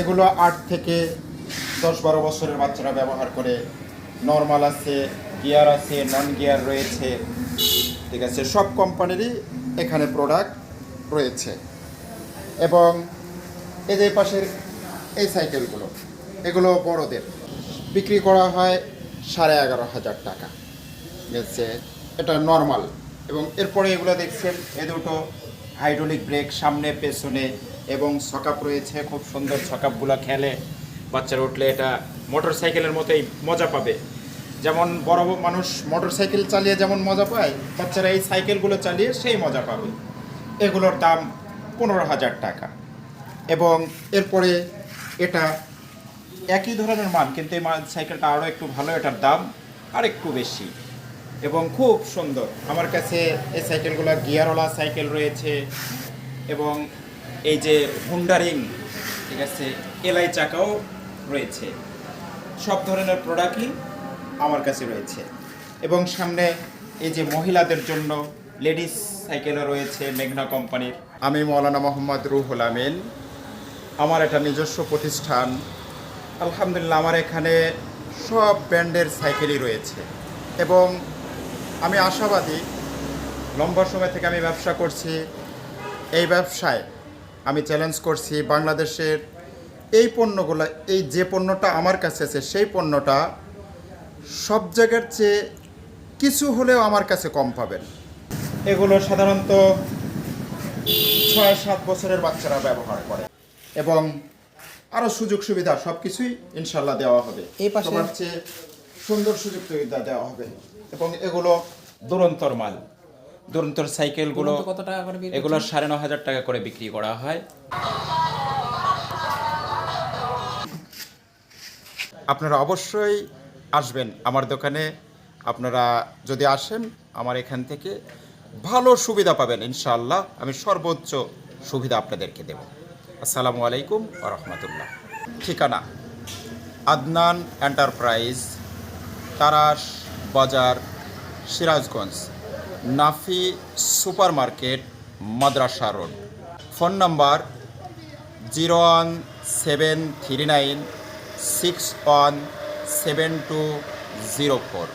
এগুলো আট থেকে দশ বারো বছরের বাচ্চারা ব্যবহার করে। নর্মাল আছে, গিয়ার আছে, নন গিয়ার রয়েছে। ঠিক আছে, সব কোম্পানিরই এখানে প্রোডাক্ট রয়েছে। এবং এদের পাশের এই সাইকেলগুলো এগুলো বড়দের। বিক্রি করা হয় সাড়ে এগারো হাজার টাকা। আছে, এটা নর্মাল এবং এরপরে এগুলো দেখছেন এ দুটো হাইড্রোলিক ব্রেক সামনে, পেছনে। এবং সকাপ রয়েছে, খুব সুন্দর সকাপগুলো খেলে বাচ্চারা উঠলে এটা মোটর সাইকেলের মতোই মজা পাবে। যেমন বড় মানুষ মোটর সাইকেল চালিয়ে যেমন মজা পায়, বাচ্চারা এই সাইকেলগুলো চালিয়ে সেই মজা পাবে। এগুলোর দাম পনেরো হাজার টাকা। এবং এরপরে এটা একই ধরনের মান, কিন্তু এই সাইকেলটা আরও একটু ভালো, এটার দাম আর একটু বেশি। এবং খুব সুন্দর। আমার কাছে এই সাইকেলগুলো গিয়ারওয়ালা সাইকেল রয়েছে। এবং এই যে হুন্ডারিং ঠিক আছে, এলআই চাকাও রয়েছে। সব ধরনের প্রোডাক্টই আমার কাছে রয়েছে। এবং সামনে এই যে মহিলাদের জন্য লেডিস সাইকেলও রয়েছে মেঘনা কোম্পানির। আমি মৌলানা মোহাম্মদ রুহুল আমিন। আমার এটা নিজস্ব প্রতিষ্ঠান। আলহামদুলিল্লাহ, আমার এখানে সব ব্র্যান্ডের সাইকেলই রয়েছে। এবং আমি আশাবাদী, লম্বা সময় থেকে আমি ব্যবসা করছি। এই ব্যবসায় আমি চ্যালেঞ্জ করছি বাংলাদেশের এই পণ্যগুলো এই যে পণ্যটা আমার কাছে আছে সেই পণ্যটা সব জায়গার চেয়ে কিছু হলেও আমার কাছে কম পাবেন। এগুলো সাধারণত ছয় সাত বছরের বাচ্চারা ব্যবহার করে এবং আরও সুযোগ সুবিধা সব কিছুই ইনশাল্লাহ দেওয়া হবে। এই পাশে- সুন্দর সুযোগ সুবিধা দেওয়া হবে এবং এগুলো দুরন্তর মাল। দুরন্তর সাইকেলগুলো কত টাকা করে এগুলো সাড়ে ন হাজার টাকা করে বিক্রি করা হয়। আপনারা অবশ্যই আসবেন আমার দোকানে। আপনারা যদি আসেন আমার এখান থেকে ভালো সুবিধা পাবেন ইনশাআল্লাহ। আমি সর্বোচ্চ সুবিধা আপনাদেরকে দেব। আসসালামু আলাইকুম আ রহমতুল্লাহ। ঠিকানা Adnan enterprise Taras Bazar Sirajganj. Nafi super market Madrasa road. Phone number zero one seven three nine six one seven two zero four.